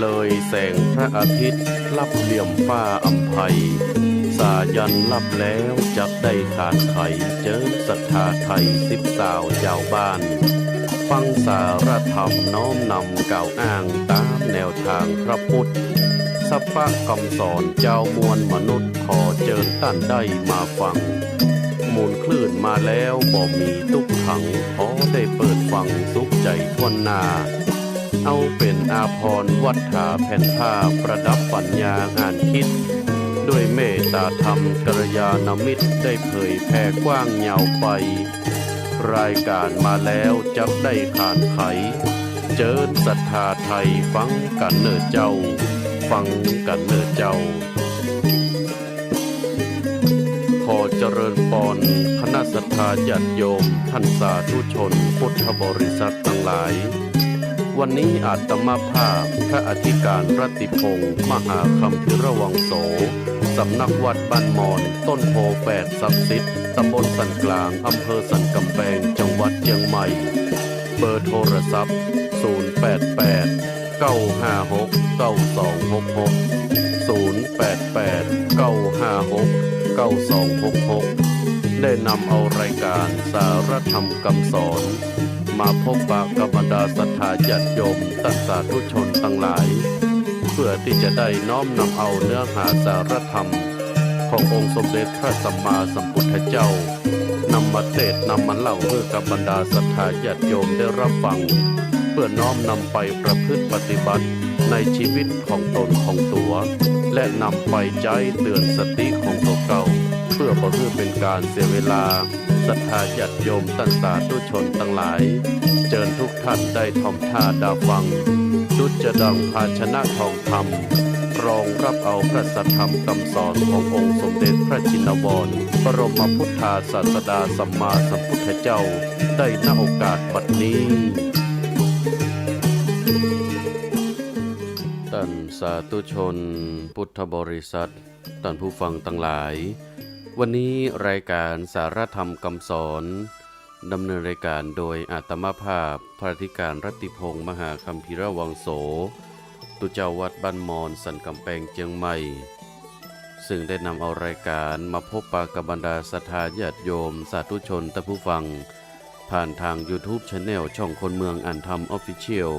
เลยแสงพระอาทิตย์ ลับเหลี่ยมฟ้าอัมภัย สายันลับแล้วจักได้ขาดไข เจอศรัทธาไทยสิบสาวเจ้าบ้าน ฟังสารธรรมน้อมนำกล่าวอ้างตามแนวทางพระพุทธสัพพะคำสอนเจ้ามวลมนุษย์ขอเจิญท่านได้มาฟัง มูลคลื่นมาแล้วบ่มีตุกขังขอได้เปิดฟังสุขใจทวนนา เอาเป็นอาพรวัฏฐาแผ่นผ้าประดับปัญญางานคิด ด้วยเมตตาธรรมกรยาณมิตรได้เผยแผ่กว้างยาวไป รายการมาแล้วจับได้ขานไข เจิญศรัทธาไทยฟังกันเนิดเจ้า ฟังกันเนิดเจ้าขอเจริญปอนคณะศรัทธาญาติโยม ท่านสาธุชน พุทธบริษัททั้งหลาย วันนี้อาตมาภาพพระอธิการรัติพงศ์มหาคำพิระวังโส สำนักวัดบ้านมอน ต้นโพแปดศักดิ์สิทธิ์ตำบลสันกลางอำเภอสันกำแพงจังหวัดเชียงใหม่ เบอร์โทรศัพท์ 088 956 9266 088 956 9266 ได้นำเอารายการสารธรรมคำสอน มาพบปะกับบรรดาศรัทธาญาติโยมตัสาธุชนทั้งหลาย เพื่อที่จะได้น้อมนำเอาเนื้อหาสารธรรม ขององค์สมเด็จพระสัมมาสัมพุทธเจ้านำมาเทศน์นำมาเล่าเพื่อกับบรรดาศรัทธาญาติโยมได้รับฟัง เพื่อน้อมนำไปประพฤติปฏิบัติในชีวิตของตนของตัว และนำไปใจเตือนสติของตัวเก่า เพื่อบ่เพื่อเป็นการเสียเวลาศรัทธาญาติโยมตั้งสาธุชนทั้งหลาย เจิญทุกท่านได้ทอมท่าดาฟังดุจจะดังภาชนะทองคำรองรับเอาพระสัทธรรมคำสอนขององค์สมเด็จพระจินวรบรมพุทธาศาสดาสัมมาสัมพุทธเจ้าได้ณโอกาสบัดนี้ท่านสาธุชน พุทธบริษัทท่านผู้ฟังทั้งหลาย วันนี้รายการสารธรรมคำสอนดำเนินรายการโดยอาตมาภาพพระธิการรัติพงศ์มหาคัมภีรวังโส ตุเจ้าวัดบ้านมอนสันกำแพงเจียงใหม่ ซึ่งได้นำเอารายการมาพบปะกับบรรดาศรัทธาญาติโยม สาธุชนและผู้ฟัง ผ่านทาง YouTube Channel ช่องคนเมืองอ่านธรรมออฟฟิเชียล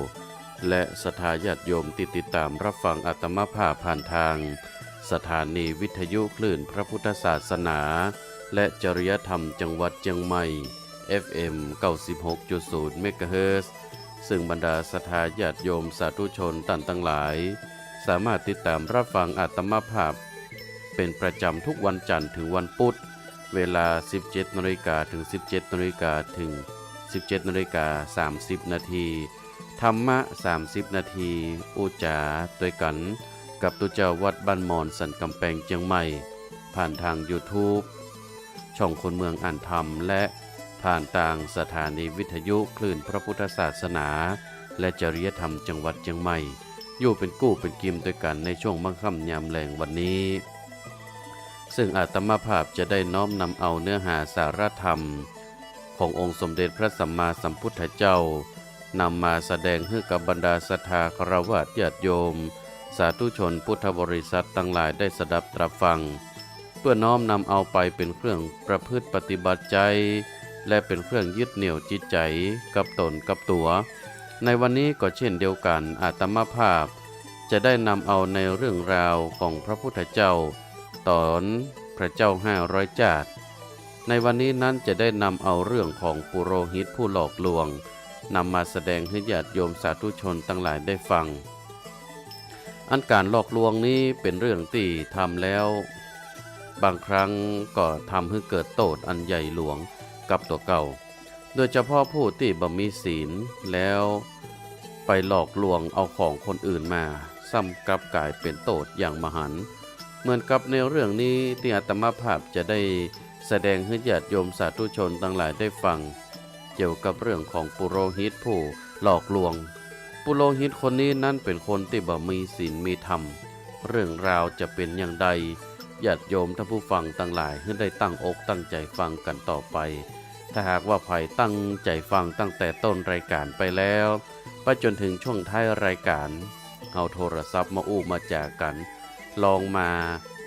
และศรัทธาญาติโยมติดติดตามรับฟังอาตมาภาพผ่านทาง สถานีวิทยุคลื่นพระพุทธศาสนา และจริยธรรมจังหวัดเชียงใหม่ FM 96.0 เมกะเฮิรตซ์ซึ่งบรรดาศรัทธาญาติโยมสาธุชนต่างทั้งหลาย สามารถติดตามรับฟังอาตมาภาพ เป็นประจำทุกวันจันทร์ถึงวันพุธ เวลา 17นาฬิกาถึง 17นาฬิกาถึง 17นาฬิกา30 นาทีธรรมะ 30 นาที อุจาด้วยกัน กับตุเจ้าวัดบ้านมอนสันกำแพงเจียงใหม่ ผ่านทาง YouTube ช่องคนเมืองอ่านธรรม และผ่านทางสถานีวิทยุคลื่นพระพุทธศาสนา และจริยธรรมจังหวัดเชียงใหม่ อยู่เป็นกู้เป็นกิมด้วยกันในช่วงมังค่ำยามแรงวันนี้ ซึ่งอาตมาภาพจะได้น้อมนำเอาเนื้อหาสารธรรม ขององค์สมเด็จพระสัมมาสัมพุทธเจ้า นำมาแสดงให้กับบรรดาศรัทธาคารวะญาติโยม สาธุชนพุทธบริษัททั้งหลายได้สดับตรับฟัง เพื่อน้อมนำเอาไปเป็นเครื่องประพฤติปฏิบัติใจ และเป็นเครื่องยึดเหนี่ยวจิตใจกับตนกับตัว ในวันนี้ก็เช่นเดียวกันอาตมาภาพ จะได้นำเอาในเรื่องราวของพระพุทธเจ้า ตอนพระเจ้าห้าร้อยจาดในวันนี้นั้นจะได้นำเอาเรื่องของปุโรหิตผู้หลอกลวงนำมาแสดงให้ญาติโยมสาธุชนทั้งหลายได้ฟัง อันการหลอกลวงนี้เป็นเรื่องที่ทำแล้ว บางครั้งก็ทำให้เกิดโทษอันใหญ่หลวงกับตัวเก่า โดยเฉพาะผู้ที่บ่มีศีลแล้วไปหลอกลวงเอาของคนอื่นมา ซ้ำกลับกลายเป็นโทษอย่างมหัน เหมือนกับในเรื่องนี้ที่อาตมาภาพจะได้แสดงให้ญาติโยมสาธุชนทั้งหลายได้ฟัง เกี่ยวกับเรื่องของปุโรหิตผู้หลอกลวง ปุโรหิตคนนี้นั่นเป็นคนที่บ่มีศีลมีธรรม เรื่องราวจะเป็นอย่างใดญาติโยมท่านผู้ฟังทั้งหลายให้ได้ตั้งอกตั้งใจฟังกันต่อไป ถ้าหากว่าไผ่ตั้งใจฟังตั้งแต่ต้นรายการไปแล้วไปจนถึงช่วงท้ายรายการเอาโทรศัพท์มาอู้มาแจกกัน ลองมา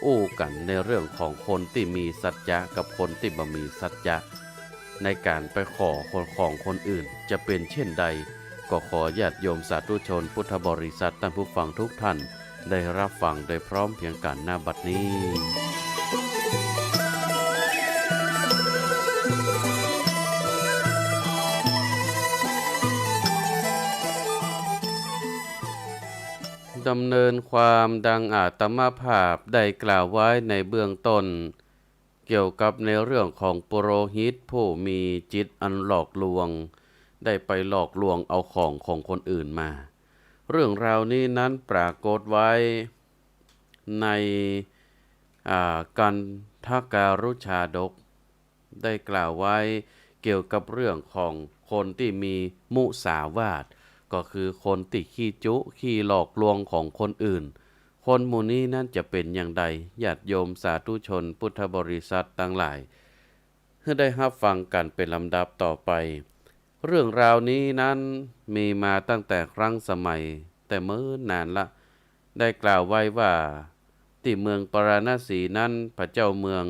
อู้กันในเรื่องของคนที่มีสัจจะกับคนที่บ่มีสัจจะ ในการไปขอคนของคนอื่นจะเป็นเช่นใด ก็ขอญาติโยมสาธุชนพุทธบริษัทท่านผู้ฟังทุกท่าน ได้รับฟังโดยพร้อมเพียงกันหน้าบัดนี้ดำเนินความดังอาตมาภาพได้กล่าวไว้ในเบื้องต้น เกี่ยวกับในเรื่องของปุโรหิตผู้มีจิตอันหลอกลวง ได้ไปหลอกลวงเอาของของคนอื่นมา เรื่องราวนี้นั้นปรากฏไว้ในอ่ากันทาการุชาดก ได้กล่าวไว้เกี่ยวกับเรื่องของคนที่มีมุสาวาท ก็คือคนติขี้จุ ขี้หลอกลวงของคนอื่น คนมูนี้นั่นจะเป็นอย่างใดญาติโยมสาธุชนพุทธบริษัททั้งหลายเพื่อได้รับฟังกันเป็นลำดับต่อไป เรื่องราวนี้นั้นมีมาตั้งแต่ครั้งสมัย แต่เมื่อนานละ ได้กล่าวไว้ว่าที่เมืองปราณสีนั้นพระเจ้าเมือง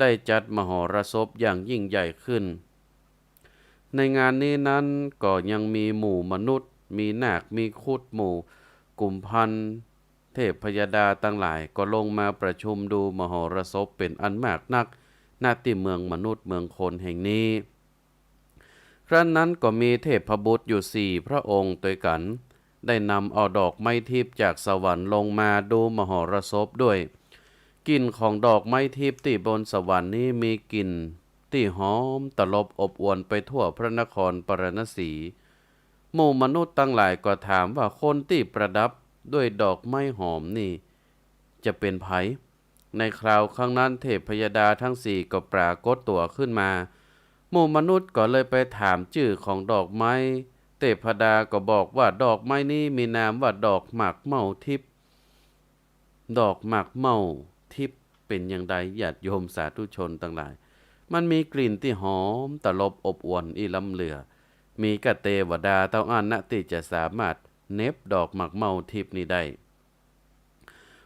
ได้จัดมหรสพอย่างยิ่งใหญ่ขึ้น ในงานนี้นั้นก็ยังมีหมู่มนุษย์ มีนาคมีคุดหมู่ กลุ่มพันเทพพยดาตั้งหลายก็ลงมาประชุมดูมหรสพเป็นอันมากนักหน้าที่เมืองมนุษย์เมืองคนแห่งนี้ ครั้นนั้นก็มีเทพบุตรอยู่สี่พระองค์ตัวกัน ได้นำเอาดอกไม้ทิพย์จากสวรรค์ลงมาดูมหรสพด้วย กลิ่นของดอกไม้ทิพย์ที่บนสวรรค์นี้มีกลิ่นที่หอมตลบอบอวนไปทั่วพระนครปรณสีหมู่มนุษย์ตั้งหลายก็ถามว่าคนที่ประดับด้วยดอกไม้หอมนี่ จะเป็นไผในคราวครั้งนั้นเทพพยดาทั้งสี่ก็ปรากฏตัวขึ้นมา หมู่มนุษย์ก็เลยไปถามชื่อของดอกไม้ เทพดาก็บอกว่าดอกไม้นี้มีนามว่าดอกหมากเมาทิพย์ดอกหมากเมาทิพย์เป็นอย่างไรญาติโยมสาธุชนทั้งหลาย มันมีกลิ่นที่หอมตลบอบอวนอีลำเหลือ มีกะเตวดาเต้าอันนะที่จะสามารถเน็บดอกหมากเมาทิพย์นี้ได้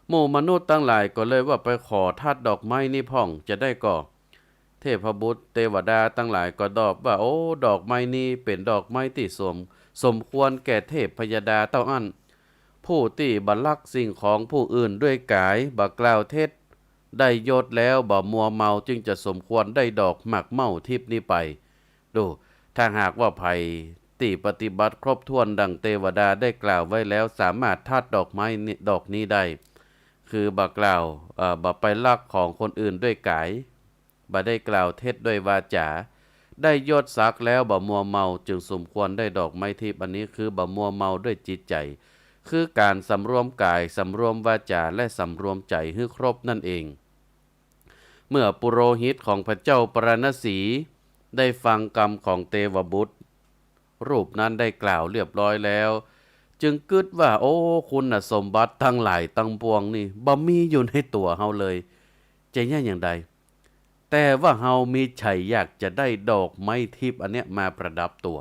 หมู่มนุษย์ตั้งหลายก็เลยว่าไปขอทัดดอกไม้นี่พ่องจะได้ก่อ เทพบุตรเทวดาตั้งหลายก็ตอบว่าโอ้ดอกไม้นี้เป็นดอกไม้ที่สม สมควรแก่เทพพยดาเต้าอันผู้ที่บัลลักสิ่งของผู้อื่นด้วยกายบักกล่าวเท็จได้ยศแล้วบ่มัวเมาจึงจะสมควรได้ดอกหมากเมาทิพนี้ไป ดู ถ้าหากว่าภัยตีปฏิบัติครบถ้วนดังเทวดาได้กล่าวไว้แล้วสามารถทัดดอกไม้ดอกนี้ได้ คือบักกล่าวอ่อบ่ไปลักของคนอื่นด้วยกาย บ่ได้กล่าวเท็จด้วยวาจาได้ยศศักแล้วบ่มัวเมาจึงสมควรได้ดอกไม้ทิพย์อันนี้คือบ่มัวเมาด้วยจิตใจ คือการสำรวมกายสำรวมวาจาและสำรวมใจให้ครบนั่นเอง เมื่อปุโรหิตของพระเจ้าปรณสีได้ฟังกรรมของเทวบุตร รูปนั้นได้กล่าวเรียบร้อยแล้ว จึงกึดว่า โอ้คุณสมบัติทั้งหลายตั้งปวงนี่บ่มีอยู่ในตัวเฮาเลยจะย่อย่างใด แต่ว่าเฮามีชัยอยากจะได้ดอกไม้ทิพย์อันเนี้ยมาประดับตัว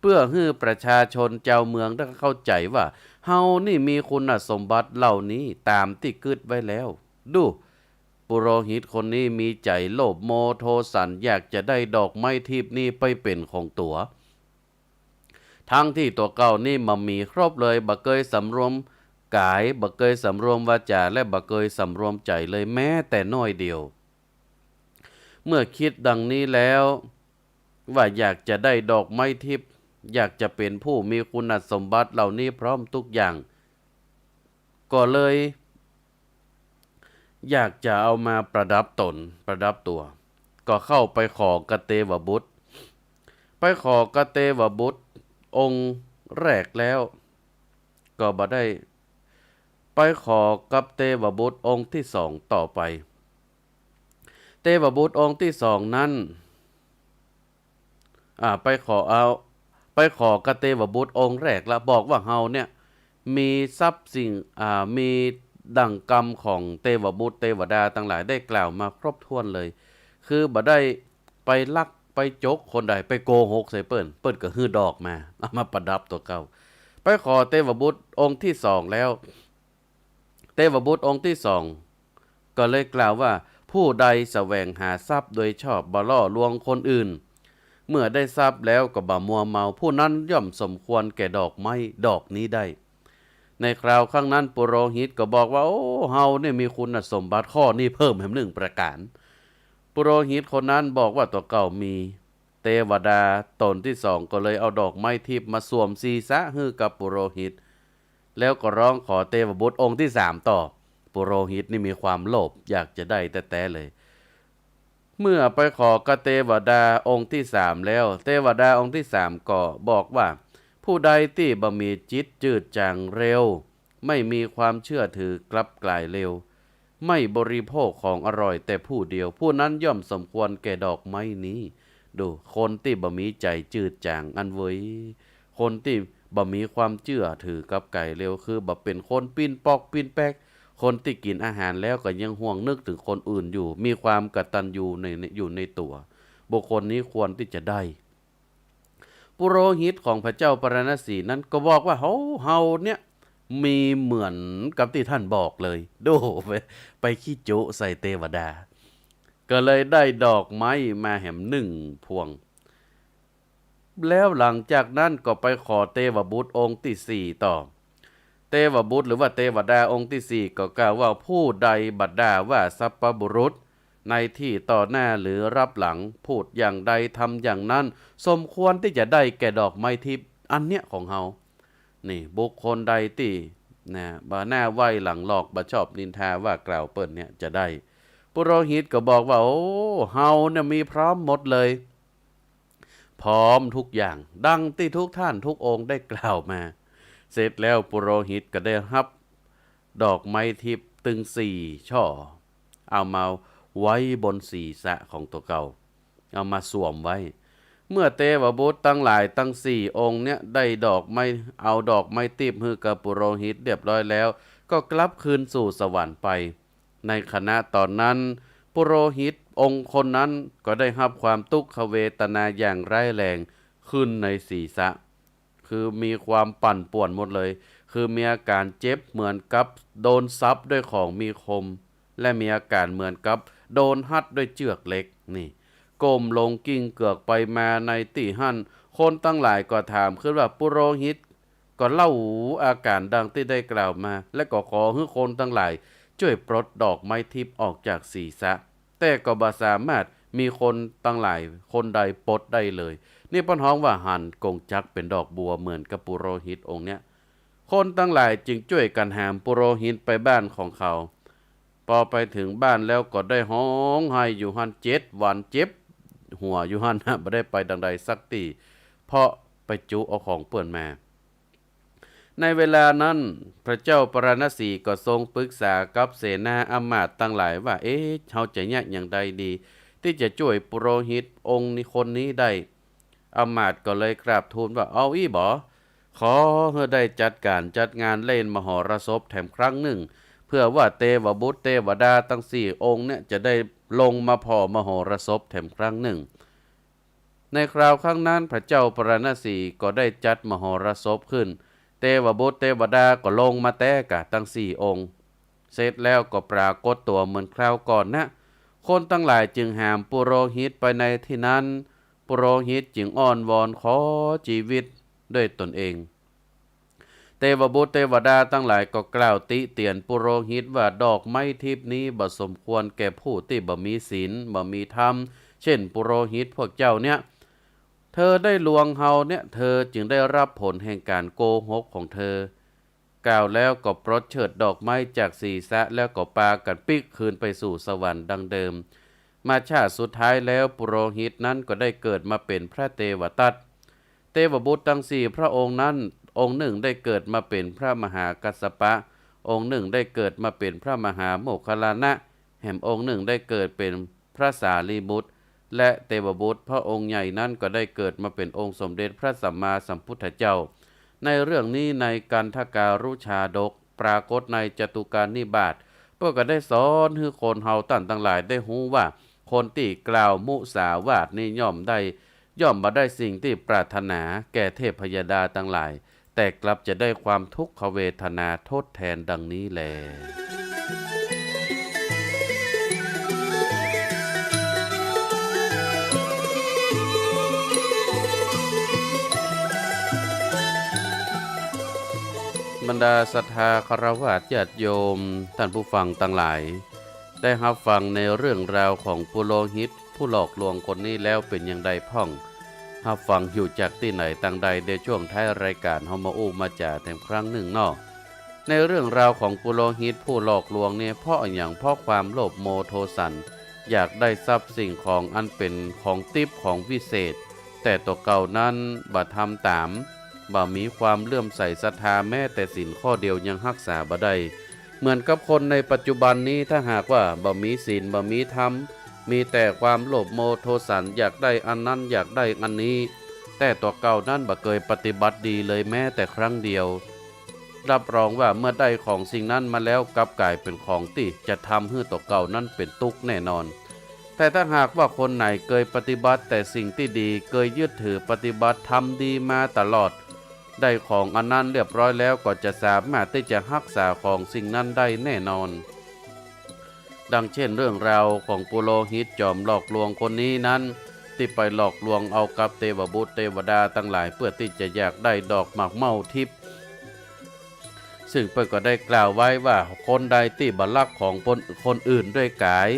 เพื่อให้ประชาชนเจ้าเมืองได้เข้าใจว่าเฮานี่มีคุณสมบัติเหล่านี้ตามที่กึดไว้แล้ว ดู ปุโรหิตคนนี้มีใจโลภโมโทสันอยากจะได้ดอกไม้ทิพย์นี้ไปเป็นของตัว ทั้งที่ตัวเก่านี่มามีครบเลยบักเกยสำรวมกายบักเกยสำรวมวาจาและบักเกยสำรวมใจเลยแม้แต่น้อยเดียว เมื่อคิดดังนี้แล้ว ว่าอยากจะได้ดอกไม้ทิพย์อยากจะเป็นผู้มีคุณสมบัติเหล่านี้พร้อมทุกอย่าง ก็เลย อยากจะเอามาประดับตนประดับตัว ก็เข้าไปขอกเตวบุตร ไปขอกเตวบุตร องค์แรกแล้ว ก็บ่ได้ ไปขอกับเตวบุตรองค์ที่สองต่อไป เตวบุตรองค์ที่สองนั้นไปขอเอาไปขอกระเตวบุตรองค์แรกแล้วบอกว่าเฮาเนี่ยมีทรัพย์สิ่งมีดั่งกรรมของเทวบุตรเทวดาทั้งหลายได้กล่าวมาครบถ้วนเลย คือบ่ได้ไปลักไปจกคนใดไปโกหกใส่เปิ้นเปิ้นก็ฮือดอกมาเอามาประดับตัวเก่าไปขอเทวบุตรองค์ที่สองแล้ว เทวบุตรองค์ที่สองก็เลยกล่าวว่า ผู้ใดแสวงหาทรัพย์โดยชอบบ่ล่อลวงคนอื่น เมื่อได้ทรัพย์แล้วก็บ่มัวเมา ผู้นั้นย่อมสมควรแก่ดอกไม้ดอกนี้ได้ ในคราวข้างนั้นปุโรหิตก็บอกว่า โอ้เฮาเนี่ยมีคุณสมบัติข้อนี้เพิ่มแหมหนึ่งประการปุโรหิตคนนั้นบอกว่าตัวเก่ามีเทวดาตนที่สองก็เลยเอาดอกไม้ทิพย์มาสวมศีรษะให้กับปุโรหิต แล้วก็ร้องขอเทวบุตรองค์ที่สามต่อ ปุโรหิตนี่มีความโลภอยากจะได้แต่แต่เลย เมื่อไปขอกเทวดาองค์ที่สามแล้ว เทวดาองค์ที่สามก็บอกว่า ผู้ใดที่บ่มีจิตจืดจางเร็ว ไม่มีความเชื่อถือกลับกลายเร็ว ไม่บริโภคของอร่อยแต่ผู้เดียว ผู้นั้นย่อมสมควรแก่ดอกไม้นี้ ดูคนที่บ่มีใจจืดจางอันเวยคนที่บ่มีความเชื่อถือกับไก่เร็วคือบ่เป็นคนปิ้นปอกปิ้นแปก คนที่กินอาหารแล้วก็ยังห่วงนึกถึงคนอื่นอยู่ มีความกตัญญูในอยู่ในตัว บุคคลนี้ควรที่จะได้ ปุโรหิตของพระเจ้าปรณสีนั้นก็บอกว่าเฮาเฮาเนี่ยมีเหมือนกับที่ท่านบอกเลย ดูไปไปขี้โจใส่เทวดา ก็เลยได้ดอกไม้มาแหมหนึ่งพวง แล้วหลังจากนั้นก็ไปขอเทวบุตรองค์ที่สี่ต่อ เทวบุตรหรือว่าเทวดาองค์ที่สี่ก็กล่าวว่าผู้ใดบัดดาว่าสัพพบุรุษ ในที่ต่อหน้าหรือรับหลังพูดอย่างใดทำอย่างนั้น สมควรที่จะได้แก่ดอกไม้ทิพย์อันเนี้ยของเฮานี่บุคคลใดที่นะบ่หน้าไหวหลังหลอกบ่ชอบนินทาว่ากล่าวเปิ้นเนี่ยจะได้ปุโรหิตก็บอกว่า โอ้เฮาเนี่ยมีพร้อมหมดเลย พร้อมทุกอย่าง ดังที่ทุกท่านทุกองค์ได้กล่าวมา เสร็จแล้วปุโรหิตก็ได้รับ ดอกไม้ทิพตึงสี่ช่อ เอามาไว้บนศีรษะของตัวเก่า เอามาสวมไว้ เมื่อเทวบุตรตั้งหลายตั้งสี่องค์เนี่ยได้ดอกไม้เอาดอกไม้ติบฮือกับปุโรหิตเรียบร้อยแล้ว ก็กลับคืนสู่สวรรค์ไป ในขณะตอนนั้นปุโรหิตองค์คนนั้นก็ได้รับความทุกขเวทนาอย่างร้ายแรงขึ้นในศีรษะ คือมีความปั่นป่วนหมดเลย คือมีอาการเจ็บเหมือนกับโดนซับด้วยของมีคม และมีอาการเหมือนกับโดนหัดด้วยเจือกเล็กนี่ก้มลงกิ้งเกือกไปมาในตีหันคนตั้งหลายก็ถามขึ้นว่าปุโรหิต ก็เล่าอาการดังที่ได้กล่าวมา และก็ขอให้คนทั้งหลาย ช่วยปลดดอกไม้ทิพย์ออกจากศีรษะ แต่ก็บ่สามารถมีคนตั้งหลายคนใดปลดได้เลย นี่ป้นฮ้องว่าหันกงจักเป็นดอกบัวเหมือนกับปุโรหิตองค์เนี้ยคนตั้งหลายจึงช่วยกันหามปุโรหิตไปบ้านของเขา พอไปถึงบ้านแล้วก็ได้ห้องไห้อยู่หันเจ็ดวันเจ็บ หัวอยู่หันไม่ได้ไปดังใดสักตีเพราะไปจุเอาของเปื่อนมาในเวลานั้นพระเจ้าปรณสีก็ทรงปรึกษากับเสนาอำมาตย์ตั้งหลายว่า เอ๊ะเขาจะแยกอย่างใดดี ที่จะช่วยปุโรหิตองค์นี้คนนี้ได้ อมาตย์ก็เลยกราบทูลว่าเอาอี้บอขอให้ได้จัดการจัดงานเล่นมหรสพแถมครั้งหนึ่ง เพื่อว่าเทวบุตรเทวดาทั้งสี่องค์เนี่ยจะได้ลงมาพอมโหรสพแถมครั้งหนึ่ง ในคราวข้างนั้นพระเจ้าปรณสีก็ได้จัดมโหรสพขึ้นเทวบุตรเทวดาก็ลงมาแต้กะทั้งสี่องค์ เสร็จแล้วก็ปรากฏตัวเหมือนคราวก่อนนะ คนตั้งหลายจึงหามปุโรหิตไปในที่นั้น ปุโรหิตจึงอ้อนวอนขอชีวิตด้วยตนเอง เทวบุตรเทวดาตั้งหลายก็กล่าวติเตียนปุโรหิตว่าดอกไม้ทิพนี้บ่สมควรแก่ผู้ที่บ่มีศีลบ่มีธรรม เช่นปุโรหิตพวกเจ้าเนี่ยเธอได้ลวงเฮาเนี่ยเธอจึงได้รับผลแห่งการโกหกของเธอ กล่าวแล้วก็ปลดเฉิดดอกไม้จากศีรษะแล้วก็ปากันปิกคืนไปสู่สวรรค์ดังเดิม มาชาติสุดท้ายแล้วปุโรหิตนั้นก็ได้เกิดมาเป็นพระเทวตัตเทวบุตรทั้งสี่พระองค์นั้นองค์หนึ่งได้เกิดมาเป็นพระมหากัสสปะ องค์หนึ่งได้เกิดมาเป็นพระมหาโมคคลานะแห่งองค์หนึ่งได้เกิดเป็นพระสารีบุตร และเทวบุตรพระองค์ใหญ่นั้นก็ได้เกิดมาเป็นองค์สมเด็จพระสัมมาสัมพุทธเจ้า ในเรื่องนี้ในกันทการุชาดก ปรากฏในจตุการนิบาตเพื่อก็ได้สอนให้คนเฮาตั้นทั้งหลายได้หูว่า คนที่กล่าวมุสาวาทนี่ย่อมได้ย่อมมาได้สิ่งที่ปรารถนาแก่เทพยดาทั้งหลาย แต่กลับจะได้ความทุกขเวทนาทดแทนดังนี้แลบรรดาศรัทธาคารวะญาติโยม ท่านผู้ฟังทั้งหลาย ได้รับฟังในเรื่องราวของปุโรหิต ผู้หลอกลวงคนนี้แล้วเป็นอย่างใดพ่องรับฟังอยู่จากที่ไหนต่างใดในช่วงท้ายรายการเฮามาอู้มาจ่าแต่ครั้งหนึ่งนอกในเรื่องราวของปุโรหิตผู้หลอกลวงเนี่ยเพราะอย่างเพราะความโลภโมโทสัน อยากได้ทรัพย์สิ่งของอันเป็นของติบของวิเศษ แต่ตัวเก่านั้นบ่ทำตามบ่มีความเลื่อมใสศรัทธาแม้แต่สินข้อเดียวยังรักษาบ่ได้ เหมือนกับคนในปัจจุบันนี้ถ้าหากว่าบ่มีศีลบ่มีธรรม มีแต่ความโลภโมโทสันอยากได้อันนั้นอยากได้อันนี้ แต่ตัวเก่านั้นบ่เคยปฏิบัติดีเลยแม้แต่ครั้งเดียว รับรองว่าเมื่อได้ของสิ่งนั้นมาแล้วกลับกลายเป็นของที่จะทำให้ตัวเก่านั้นเป็นทุกข์แน่นอน แต่ถ้าหากว่าคนไหนเคยปฏิบัติแต่สิ่งที่ดีเคยยึดถือปฏิบัติทำดีมาตลอด ได้ของอันนั้นเรียบร้อยแล้วก็จะสามารถที่จะรักษาของสิ่งนั้นได้แน่นอน ดังเช่นเรื่องราวของปุโรหิตจอมหลอกลวงคนนี้นั้น ที่ไปหลอกลวงเอากับเทวบุตรเทวดาทั้งหลายเพื่อที่จะอยากได้ดอกหมากเมาทิพย์ซึ่งเปิ้นก็ได้กล่าวไว้ว่าคนใดที่บัลลักของคนคนอื่นด้วยกาย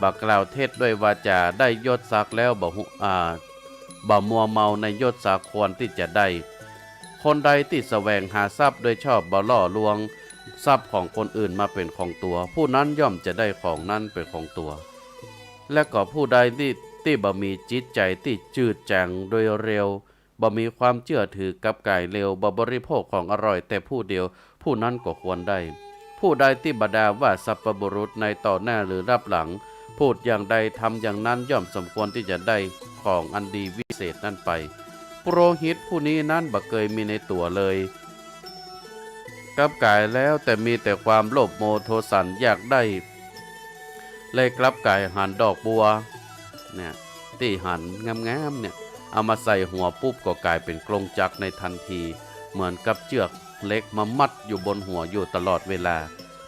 บักกล่าวเทศด้วยวาจาได้ยศศักแล้วบ่หุอ่าบ่มัวเมาในยศศักควรที่จะได้ คนใดที่แสวงหาทรัพย์โดยชอบบ่ล่อลวง ทรัพย์ของคนอื่นมาเป็นของตัว ผู้นั้นย่อมจะได้ของนั้นเป็นของตัว และก็ผู้ใดที่ที่บ่มีจิตใจที่จืดจางโดยเร็วบ่มีความเชื่อถือกับกายเร็วบ่บริโภคของอร่อยแต่ผู้เดียว ผู้นั้นก็ควรได้ ผู้ใดที่บดาว่าสัพพบุรุษในต่อหน้าหรือรับหลัง พูดอย่างใดทำอย่างนั้นย่อมสมควรที่จะได้ของอันดีวิเศษนั้นไป ปรหิตผู้นี้นั้นบ่เคยมีในตัวเลยกลับกายแล้วแต่มีแต่ความโลภโมโทสันอยากได้ เลยกลับกายหันดอกบัวเนี่ยที่หันงามๆเนี่ยเอามาใส่หัวปุ๊บก็กลายเป็นกลงจักรในทันที เหมือนกับเชือกเล็กมามัดอยู่บนหัวอยู่ตลอดเวลา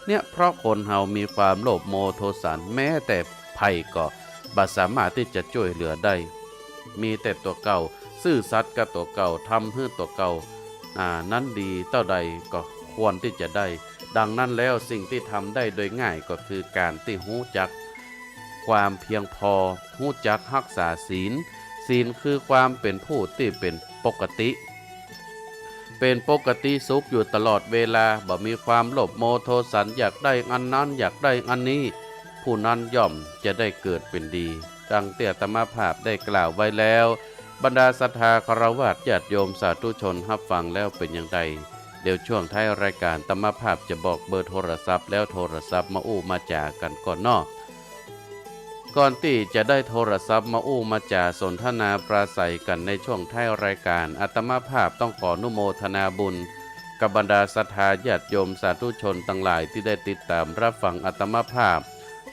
เนี่ยเพราะคนเฮามีความโลภโมโทสันแม้แต่ภัยก็บ่สามารถที่จะช่วยเหลือได้ มีแต่ตัวเก่า ซื่อสัตย์กับตัวเก่าทำให้ตัวเก่าอ่านั้นดีเท่าใดก็ควรที่จะได้ ดังนั้นแล้วสิ่งที่ทำได้โดยง่ายก็คือการที่หู้จัก ความเพียงพอหู้จักรักษาศีล ศีลคือความเป็นผู้ที่เป็นปกติ เป็นปกติสุขอยู่ตลอดเวลาบ่มีความโลภโมโทสันอยากได้อันนั้นอยากได้อันนี้ ผู้นั้นย่อมจะได้เกิดเป็นดี ดังเตี่ยตมาภาพได้กล่าวไว้แล้ว บรรดาศรัทธาคารวะญาติโยมสาธุชนรับฟังแล้วเป็นอย่างไรเดี๋ยวช่วงท้ายรายการตมภาพจะบอกเบอร์โทรศัพท์แล้วโทรศัพท์มาอู้มาจากันก่อนนอกก่อนที่จะได้โทรศัพท์มาอู้มาจาสนทนาปราศัยกันในช่วงท้ายรายการอัตมาภาพต้องขออนุโมทนาบุญ กับบรรดาศรัทธาญาติโยมสาธุชนทั้งหลายที่ได้ติดตามรับฟังอัตมาภาพ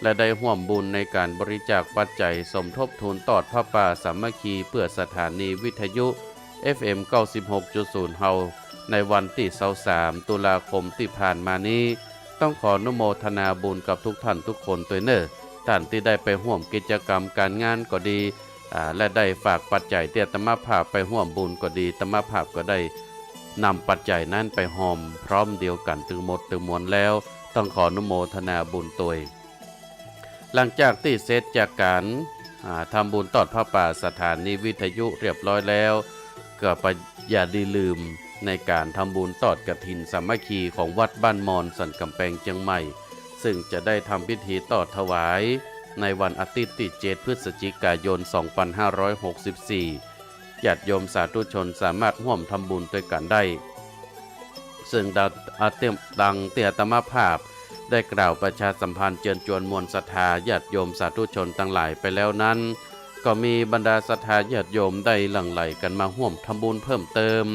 และได้ห่วมบุญในการบริจาคปัจจัยสมทบทุนตอดพระป่าสามัคคีเพื่อสถานีวิทยุ FM 96.0เฮาในวันที่23ตุลาคมที่ผ่านมานี้ ต้องขออนุโมทนาบุญกับทุกท่านทุกคนตัวเนอท่านที่ได้ไปห่วมกิจกรรมการงานก็ดีและได้ฝากปัจจัยเตียตมาภาพไปห่วมบุญก็ดีตมาภาพก็ได้นำปัจจัยนั้นไปหอมพร้อมเดียวกันตึงหมดตึงมวลแล้ว ต้องขออนุโมทนาบุญตัวเอง หลังจากที่เสร็จจากการอ่าทำบุญตอดพระป่าสถานีวิทยุเรียบร้อยแล้ว ก็ไปอย่าดีลืมในการทำบุญตอดกระถินสามัคคีของวัดบ้านมอนสันกำแพงเชียงใหม่ ซึ่งจะได้ทำพิธีตอดถวาย ในวันอาทิตย์ที่7พฤศจิกายน 2564ญาติโยมสาธุชนสามารถร่วมทำบุญด้วยกันได้ ซึ่งดังอาเตมดังเตียตมาภาพ ได้กล่าวประชาสัมพันธ์เชิญชวนมวลศรัทธาญาติโยมสาธุชนทั้งหลายไปแล้วนั้น ก็มีบรรดาศรัทธาญาติโยมได้หลั่งไหลกันมาร่วมทำบุญเพิ่มเติม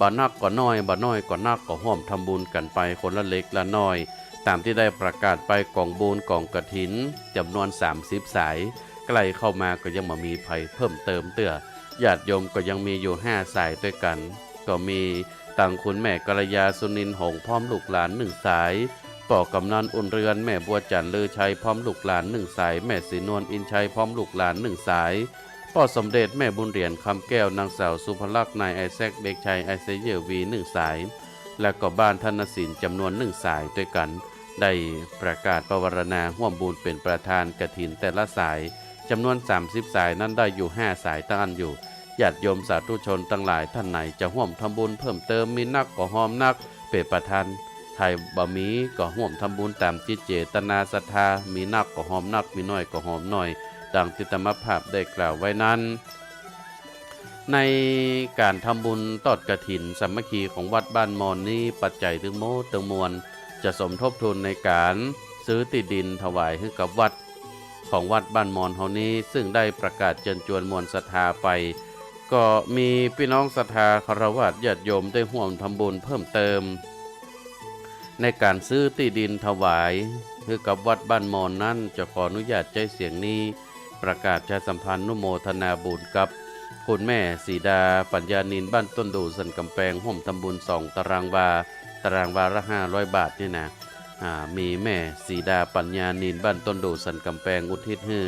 บ่นักก็น้อยบ่น้อยก็นักก็ร่วมทำบุญกันไปคนละเล็กละน้อย ตามที่ได้ประกาศไปกองบุญกองกระถินจำนวน 30 สาย ใกล้เข้ามาก็ยังมามีภัยเพิ่มเติมเตื้อญาติโยมก็ยังมีอยู่ห้าสายด้วยกัน ก็มีตังคุณแม่กัลยาสุนินหงพร้อมลูกหลานหนึ่งสาย ป่อกำนันอุ่นเรือนแม่บัวจันทร์ลือชัยพร้อมลูกหลานหนึ่งสาย แม่สีนวลอินชัยพร้อมลูกหลานหนึ่งสายพ่อสมเด็จแม่บุญเหรียญคำแก้วนางสาวสุภลักษณ์นายไอแซคเด็กชายไอเซเยอร์วีหนึ่งสาย และก็บ้านธนสินจำนวนหนึ่งสายด้วยกัน ได้ประกาศประวรณาห่วมบุญเป็นประธานกระถินแต่ละสายจำนวน 30 สายนั้นได้อยู่ 5 สายตั้งอันอยู่ญาติโยมสาธุชนทั้งหลายท่านไหนจะห่วมทำบุญเพิ่มเติมมีนักก็หอมนักเป็นประธาน ไทยบะมีก็ห่วมทำบุญตามจิตเจตนาศรัทธา มีนักก็หอมนักมีน้อยก็หอมน้อยดังติตมภาพได้กล่าวไว้นั้น ในการทำบุญตอดกระถินสามัคคีของวัดบ้านมอนนี้ปัจจัยถึงโมตึงมวลจะสมทบทุนในการซื้อติดดินถวายให้กับวัดของวัดบ้านมอนเฮานี้ ซึ่งได้ประกาศเชิญชวนมวลศรัทธาไป ก็มีพี่น้องศรัทธาคารวะญาติโยมได้ห่วมทำบุญเพิ่มเติม ในการซื้อที่ดินถวายคือกับวัดบ้านมอนนั้นจะขออนุญาตใจเสียงนี้ ประกาศชาสัมพันธ์นุโมทนาบุญกับ คุณแม่สีดา ปัญญานินบ้านต้นดูสันกำแพงห่มทำบุญสองตารางวา ตารางวาละห้าร้อยบาทนี่นะมีแม่สีดาปัญญานินบ้านต้นดูสันกำแพงอุทิศให้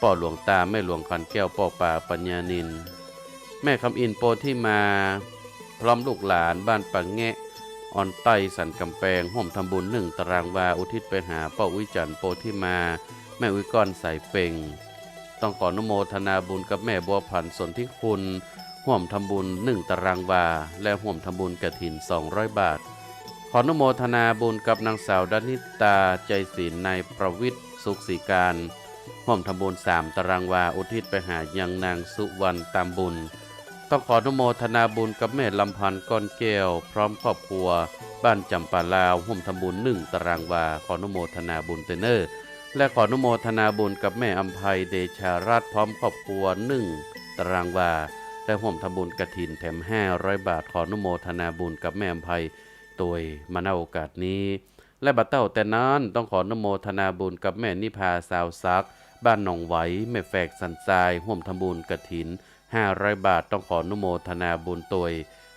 ป่อหลวงตาแม่หลวงคันแก้วป่อป่าปัญญานิน แม่คำอินโปที่มา พร้อมลูกหลานบ้านปังแงะ อ่อนไต้สันกำแพงห่มทำบุญหนึ่งตารางวาอุทิศไปหาป้าวิจันทร์โปที่มา แม่วิก้อนใส่เป่ง ต้องขออนุโมทนาบุญกับแม่บัวผันสนที่คุณห่วมทำบุญหนึ่งตารางวา และห่วมทำบุญกระถิน 200 บาท ขออนุโมทนาบุญกับนางสาวดานิตาใจศิลในประวิทย์สุขศรีการห่วมทำบุญสามตารางวาอุทิศไปหายังนางสุวรรณตามบุญ ต้องขออนุโมทนาบุญกับแม่ลำพันธ์ก้อนแก้ว พร้อมครอบครัว บ้านจำปาลาวห่มทำบุญหนึ่งตารางวาขออนุโมทนาบุญเตเนอร์ และขออนุโมทนาบุญกับแม่อัมภัยเดชาราชพร้อมครอบครัวหนึ่งตารางวาและห่มทำบุญกระถินแถม500บาทขออนุโมทนาบุญกับแม่อัมภัยโดยมาณโอกาสนี้ และบัดเต้าแต่นั้นต้องขออนุโมทนาบุญกับแม่นิพาสาวซัก บ้านหนองไหวแม่แฝกสันทรายห่มทำบุญกระถิน 500 บาทต้องขออนุโมทนาบุญโดย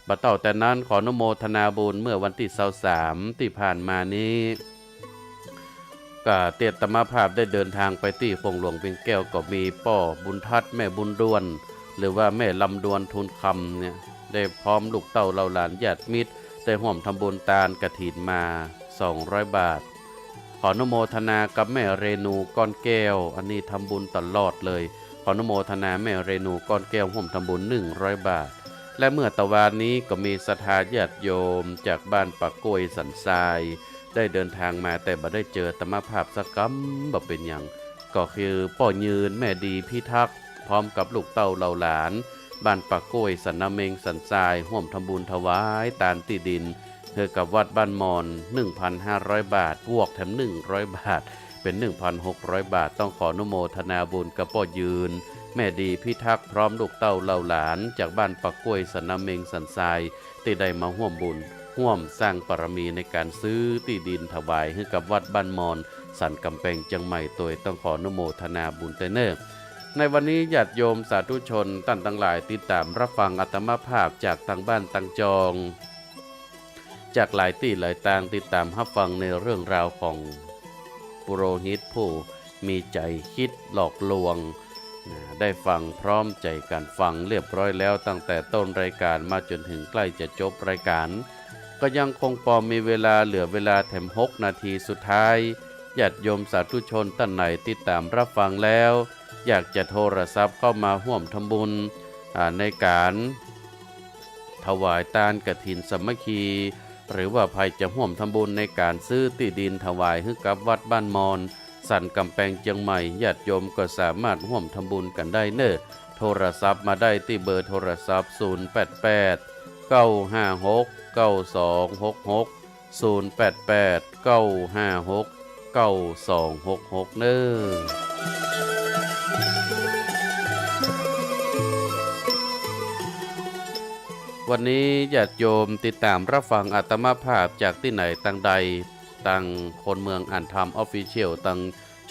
บัดเต้าแต่นั้นขออนุโมทนาบุญเมื่อวันที่23ที่ผ่านมานี้ก็เตียตมาภาพได้เดินทางไปที่ฟงหลวงเป็นแก้วก็มีป้อบุญทัดแม่บุญดวน หรือว่าแม่ลำดวนทุนคำเนี่ยได้พร้อมลูกเต้าเราหลานญาติมิตรได้ห่วมทำบุญตาลกระถินมา 200 บาท ขออนุโมทนากับแม่เรนูก้อนแก้ว อันนี้ทำบุญตลอดเลย ขอนุโมทนาแม่เรนูก้อนแก้วห่มทำบุญ100บาท และเมื่อตะวันนี้ก็มีศรัทธาญาติโยมจากบ้านปากกวยสันทราย ได้เดินทางมาแต่บ่ได้เจอตมภาพสักกำบ่เป็นอย่าง ก็คือป่อยืนแม่ดีพิทักษ์พร้อมกับลูกเต้าเหล่าหลาน บ้านปากกวยสันนเมงสันทรายห่วมทำบุญถวายตานติดินเธอกับวัดบ้านมอน 1,500 บาท บวกแถม 100 บาท เป็น 1,600 บาทต้องขออนุโมทนาบุญกับป่อยืน แม่ดีพิทักษ์พร้อมลูกเต้าเหล่าหลาน จากบ้านปากกล้วยสนนาเมงสันทรายที่ได้มาห่วมบุญร่วมสร้างปรมีในการซื้อที่ดินถวายให้กับวัดบ้านมอน สันกำแพงจียงใหม่โดยต้องขออนุโมทนาบุญเตเนอร์ในวันนี้ญาติโยมสาธุชนท่านทั้งหลายติดตามรับฟังอัตมภาพจากทางบ้านตังจอง จากหลายที่หลายตางติดตามรับฟังในเรื่องราวของ ปุโรหิตผู้มีใจคิดหลอกลวงนะได้ฟังพร้อมใจการฟังเรียบร้อยแล้วตั้งแต่ต้นรายการมาจนถึงใกล้จะจบรายการ ก็ยังคงพอมีเวลาเหลือเวลาแถมหกนาทีสุดท้ายญาติโยมสาธุชนท่านไหนติดตามรับฟังแล้ว อยากจะโทรศัพท์เข้ามาห่วมทำบุญในการ ถวายตานกระถินสมัคคี หรือว่าภัยจะห่วมทำบุญในการซื้อที่ดินถวายให้กับวัดบ้านมอน สันกำแพงเจียงใหม่ญาติโยมก็สามารถห่วมทำบุญกันได้เนอโทรศัพท์มาได้ที่เบอร์โทรศัพท์ 088 956 9266 088 956 9266 เนอ วันนี้ญาติโยมติดตามรับฟังอัตมาภาพจากที่ไหนตังใดตังคนเมืองอ่านธรรมออฟฟิเชียลตัง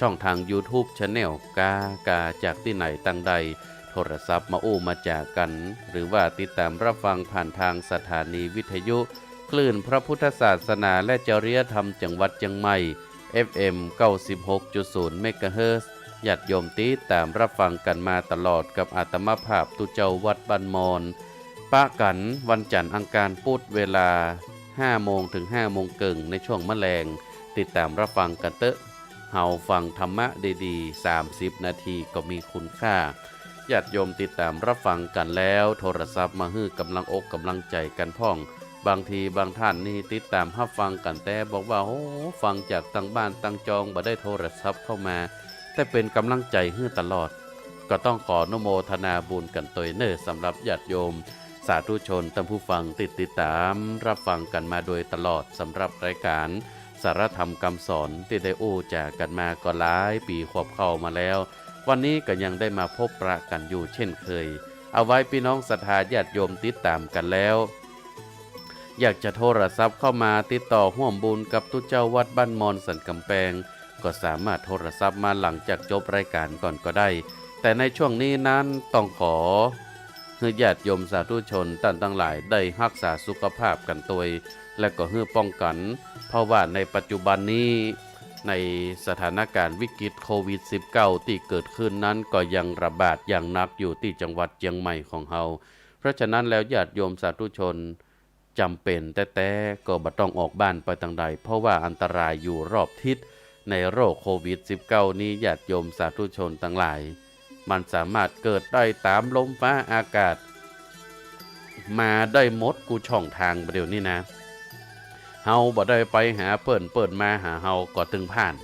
ช่องทาง YouTube c h a n e l กากาจากที่ไหนตั้งใด โทรศัพท์มาอู้มาจากกัน หรือว่าติดตามรับฟังผ่านทางสถานีวิทยุ คลื่นพระพุทธศาสนาและจริยธรรมจังหวัดเชียงใหม่ FM 96.0เมกะเฮิรตซ์ญาติโยมติดตามรับฟังกันมาตลอดกับอาตมาภาพตุเจ้าวัดบันมอน ปะกันวันจันทร์อังคารพุธเวลา 5 โมงถึง 5 โมงเกิงในช่วงแมลง ติดตามรับฟังกันเตอะเฮาฟังธรรมะดีๆ 30 นาทีก็มีคุณค่าญาติโยมติดตามรับฟังกันแล้ว โทรศัพท์มาฮื้อกำลังอกกำลังใจกันพ่อง บางทีบางท่านนี่ติดตามรับฟังกันแต่บอกว่าโอ้ฟังจากตั้งบ้านตั้งจองบ่ได้โทรศัพท์เข้ามา แต่เป็นกำลังใจฮื้อตลอด ก็ต้องขออนุโมทนาบุญกันตัวเนอร์สำหรับญาติโยมาธุชนท่านผู้ฟังติดติดตาม รับฟังกันมาโดยตลอดสำหรับรายการ สารธรรมคำสอนที่ได้อู้จากกันมาก็หลายปีขวบเข้ามาแล้ว วันนี้ก็ยังได้มาพบประกันอยู่เช่นเคย เอาไว้พี่น้องศรัทธาญาติโยมติดตามกันแล้ว อยากจะโทรศัพท์เข้ามาติดต่อห่วมบุญกับทุเจ้าวัดบ้านมอนสันกำแพงก็สามารถโทรศัพท์มาหลังจากจบรายการก่อนก็ได้ แต่ในช่วงนี้นั้นต้องขอ ให้ญาติโยมสาธุชนท่านทั้งหลายได้รักษาสุขภาพกันตัวและก็เพื่อป้องกัน เพราะว่าในปัจจุบันนี้ในสถานการณ์วิกฤตโควิด -19 ที่เกิดขึ้นนั้นก็ยังระบาดอย่างหนักอยู่ที่จังหวัดเชียงใหม่ของเฮาเพราะฉะนั้นแล้วญาติโยมสาธุชนจำเป็นแต่แต่ก็บ่ต้องออกบ้านไปทางใด เพราะว่าอันตรายอยู่รอบทิศในโรคโควิด -19 นี้ญาติโยมสาธุชนทั้งหลาย มันสามารถเกิดได้ตามลมฟ้าอากาศ มาได้มดกูช่องทางเดี๋ยวนี้นะ เฮาบ่ได้ไปหาเปิ่นเปิ่นมาหาเฮาก็ถึงผ่าน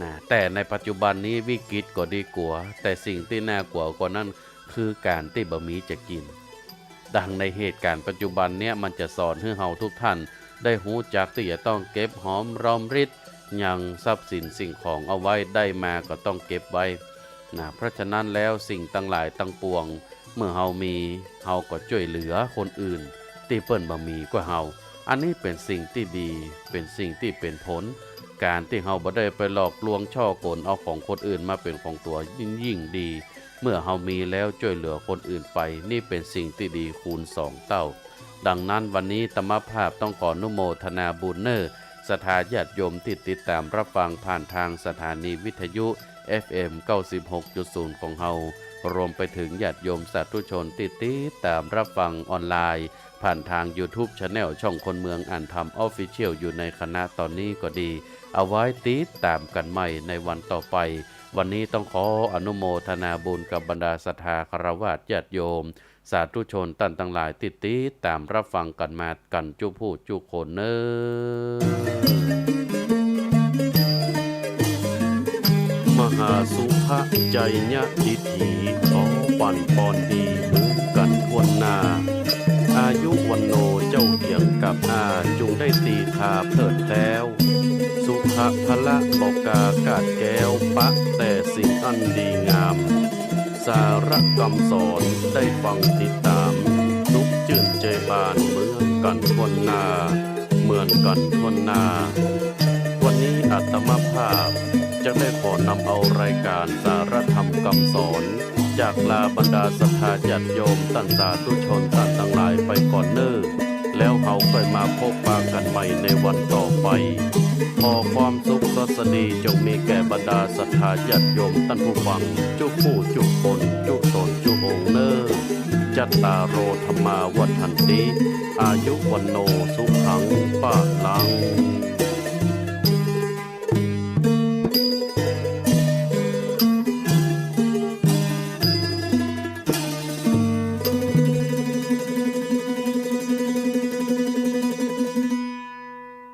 นะแต่ในปัจจุบันนี้วิกฤตก็ดีกว่า แต่สิ่งที่น่ากลัวกว่านั้นคือการที่บ่มีจะกิน ดังในเหตุการณ์ปัจจุบันเนี้ยมันจะสอนให้เฮาทุกท่าน ได้หูจักที่จะต้องเก็บหอมรอมริดยังทรัพย์สินสิ่งของเอาไว้ได้มาก็ต้องเก็บไว้ นะเพราะฉะนั้นแล้วสิ่งตั้งหลายตั้งปวง เมื่อเฮามีเฮาก็ช่วยเหลือคนอื่น ที่เปิ้นบ่มีกว่าเฮาอันนี้เป็นสิ่งที่ดี เป็นสิ่งที่เป็นผล การที่เฮาบ่ได้ไปหลอกลวงช่อกลเอาของคนอื่นมาเป็นของตัวยิ่งยิ่งดี เมื่อเฮามีแล้วช่วยเหลือคนอื่นไป นี่เป็นสิ่งที่ดีคูณสองเต้า ดังนั้นวันนี้ธรรมภาพต้องขออนุโมทนาบุญเนอร์สถาญาติโยมที่ติดตามรับฟังผ่านทางสถานีวิทยุ FM 96.0 ของเฮารวมไปถึงญาติโยมสาธุชนติดติดตามรับฟังออนไลน์ ผ่านทาง YouTube Channel ช่องคนเมืองอ่านธรรมออฟฟิเชียลอยู่ในคณะตอนนี้ก็ดี เอาไว้ติดตามกันใหม่ในวันต่อไป วันนี้ต้องขออนุโมทนาบุญกับบรรดาศรัทธาคารวะญาติโยม สาธุชนตันทั้งหลายติดติดตามรับฟังกันมากันจุผู้จุคนเนอ หาสุภะใจยะทิฐิขอปันปอนดีเหมือนกันทวนนา อายุวันโนเจ้าเกี่ยงกับอาจุงได้ตีคาเพิดแล้ว สุภะพละบอกกากาดแก้วปะแต่สิ่งอันดีงาม สารกรรมสอนได้ฟังติดตามทุกจื่นใจบานเหมือนกันทวนนา เหมือนกันทวนนา วันนี้อาตมาภาพ จะได้ขอนำเอารายการสารธรรมคำสอน จากลาบรรดาศรัทธาญาติโยมตั้งสาธุชนท่านทั้งหลายไปก่อนเนิ่อแล้วเขาค่อยมาพบปะกันใหม่ในวันต่อไปขอความสุขสสดีจงมีแก่บรรดาศรัทธาญาติโยมท่านผู้ฟัง จุผู้จุคนจุตนจุองเนิ่อจัตตาโรธรรมาวัฏันติอายุวันโนสุขังปา